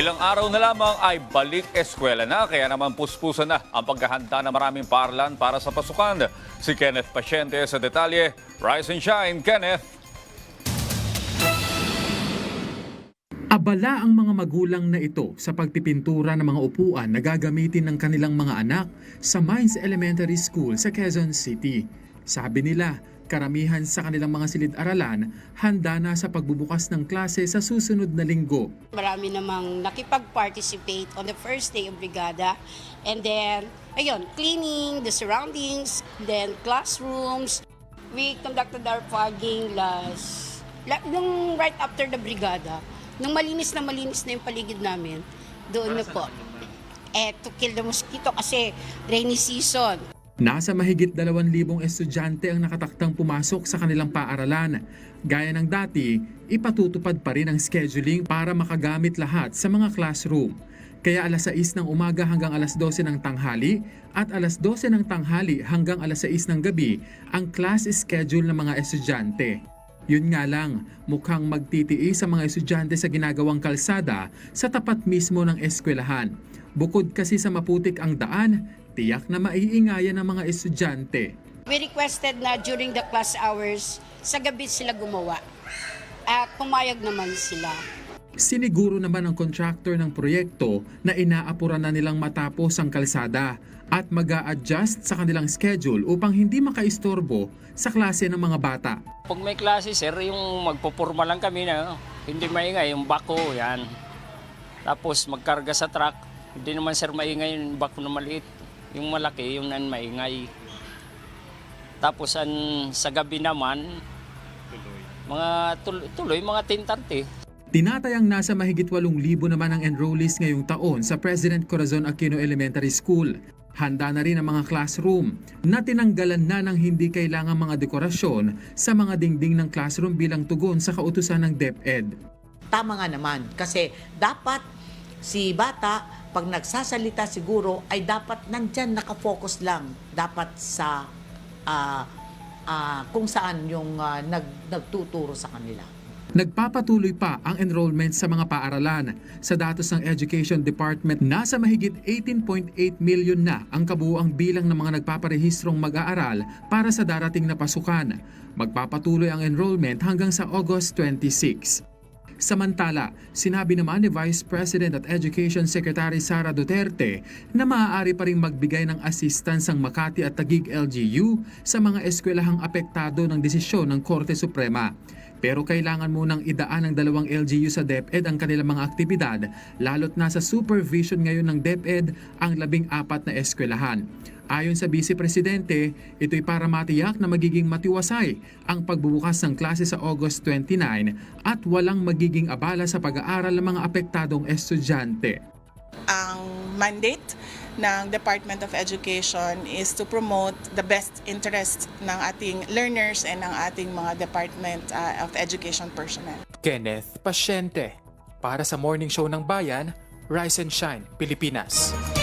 Ilang araw na lamang ay balik eskwela na kaya naman puspusan na ang paghahanda ng maraming paaralan para sa pasukan. Si Kenneth Pasyente sa detalye. Rise and shine, Kenneth! Abala ang mga magulang na ito sa pagpipintura ng mga upuan na gagamitin ng kanilang mga anak sa Mines Elementary School sa Quezon City. Sabi nila, karamihan sa kanilang mga silid-aralan handa na sa pagbubukas ng klase sa susunod na linggo. Marami namang nakipag-participate on the first day of Brigada. And then, ayun, cleaning the surroundings, then classrooms. We conducted our fogging last, la, nung right after the Brigada. Nung malinis na malinis na yung paligid namin, doon na po. Eh, to kill the mosquito kasi rainy season. Nasa mahigit 2,000 estudyante ang nakataktang pumasok sa kanilang paaralan. Gaya ng dati, ipatutupad pa rin ang scheduling para makagamit lahat sa mga classroom. Kaya alas 6 ng umaga hanggang alas 12 ng tanghali at alas 12 ng tanghali hanggang alas 6 ng gabi ang class schedule ng mga estudyante. Yun nga lang, mukhang magtitiis sa mga estudyante sa ginagawang kalsada sa tapat mismo ng eskwelahan. Bukod kasi sa maputik ang daan, tiyak na maiingayan ng mga estudyante. We requested na during the class hours, sa gabi sila gumawa. At pumayag naman sila. Siniguro naman ng contractor ng proyekto na inaapuran na nilang matapos ang kalsada at mag adjust sa kanilang schedule upang hindi makaistorbo sa klase ng mga bata. Pag may klase, sir, yung magpupurma lang kami na hindi maingay, yung bako, yan. Tapos magkarga sa truck, hindi naman sir maingay yung bako na maliit. Yung malaki, yung nan maingay. Tapos an, sa gabi naman, mga tuloy, tuloy mga tintante. Tinatayang nasa mahigit 8,000 naman ang enrollees ngayong taon sa President Corazon Aquino Elementary School. Handa na rin ang mga classroom na tinanggalan na ng hindi kailangang mga dekorasyon sa mga dingding ng classroom bilang tugon sa kautusan ng DepEd. tama nga naman kasi dapat si bata pag nagsasalita siguro ay dapat nandyan nakafocus lang dapat sa ah, ah, kung saan yung ah, nag, nagtuturo sa kanila. Nagpapatuloy pa ang enrollment sa mga paaralan. Sa datos ng Education Department, nasa mahigit 18.8 million na ang kabuuang bilang ng mga nagpaparehistrong mag-aaral para sa darating na pasukan. Magpapatuloy ang enrollment hanggang sa August 26. Samantala, sinabi naman ni Vice President at Education Secretary Sara Duterte na maaari pa rin magbigay ng assistance ang Makati at Taguig LGU sa mga eskwelahang apektado ng desisyon ng Korte Suprema. Pero kailangan munang idaan ng dalawang LGU sa DepEd ang kanilang mga aktibidad, lalo't nasa supervision ngayon ng DepEd ang labing apat na eskwelahan. Ayon sa Vice Presidente, ito'y para matiyak na magiging matiwasay ang pagbubukas ng klase sa August 29 at walang magiging abala sa pag-aaral ng mga apektadong estudyante. ang mandate ng Department of Education is to promote the best interest ng ating learners and ng ating mga Department uh, of Education personnel. Kenneth Pasyente para sa Morning Show ng Bayan, Rise and Shine, Pilipinas.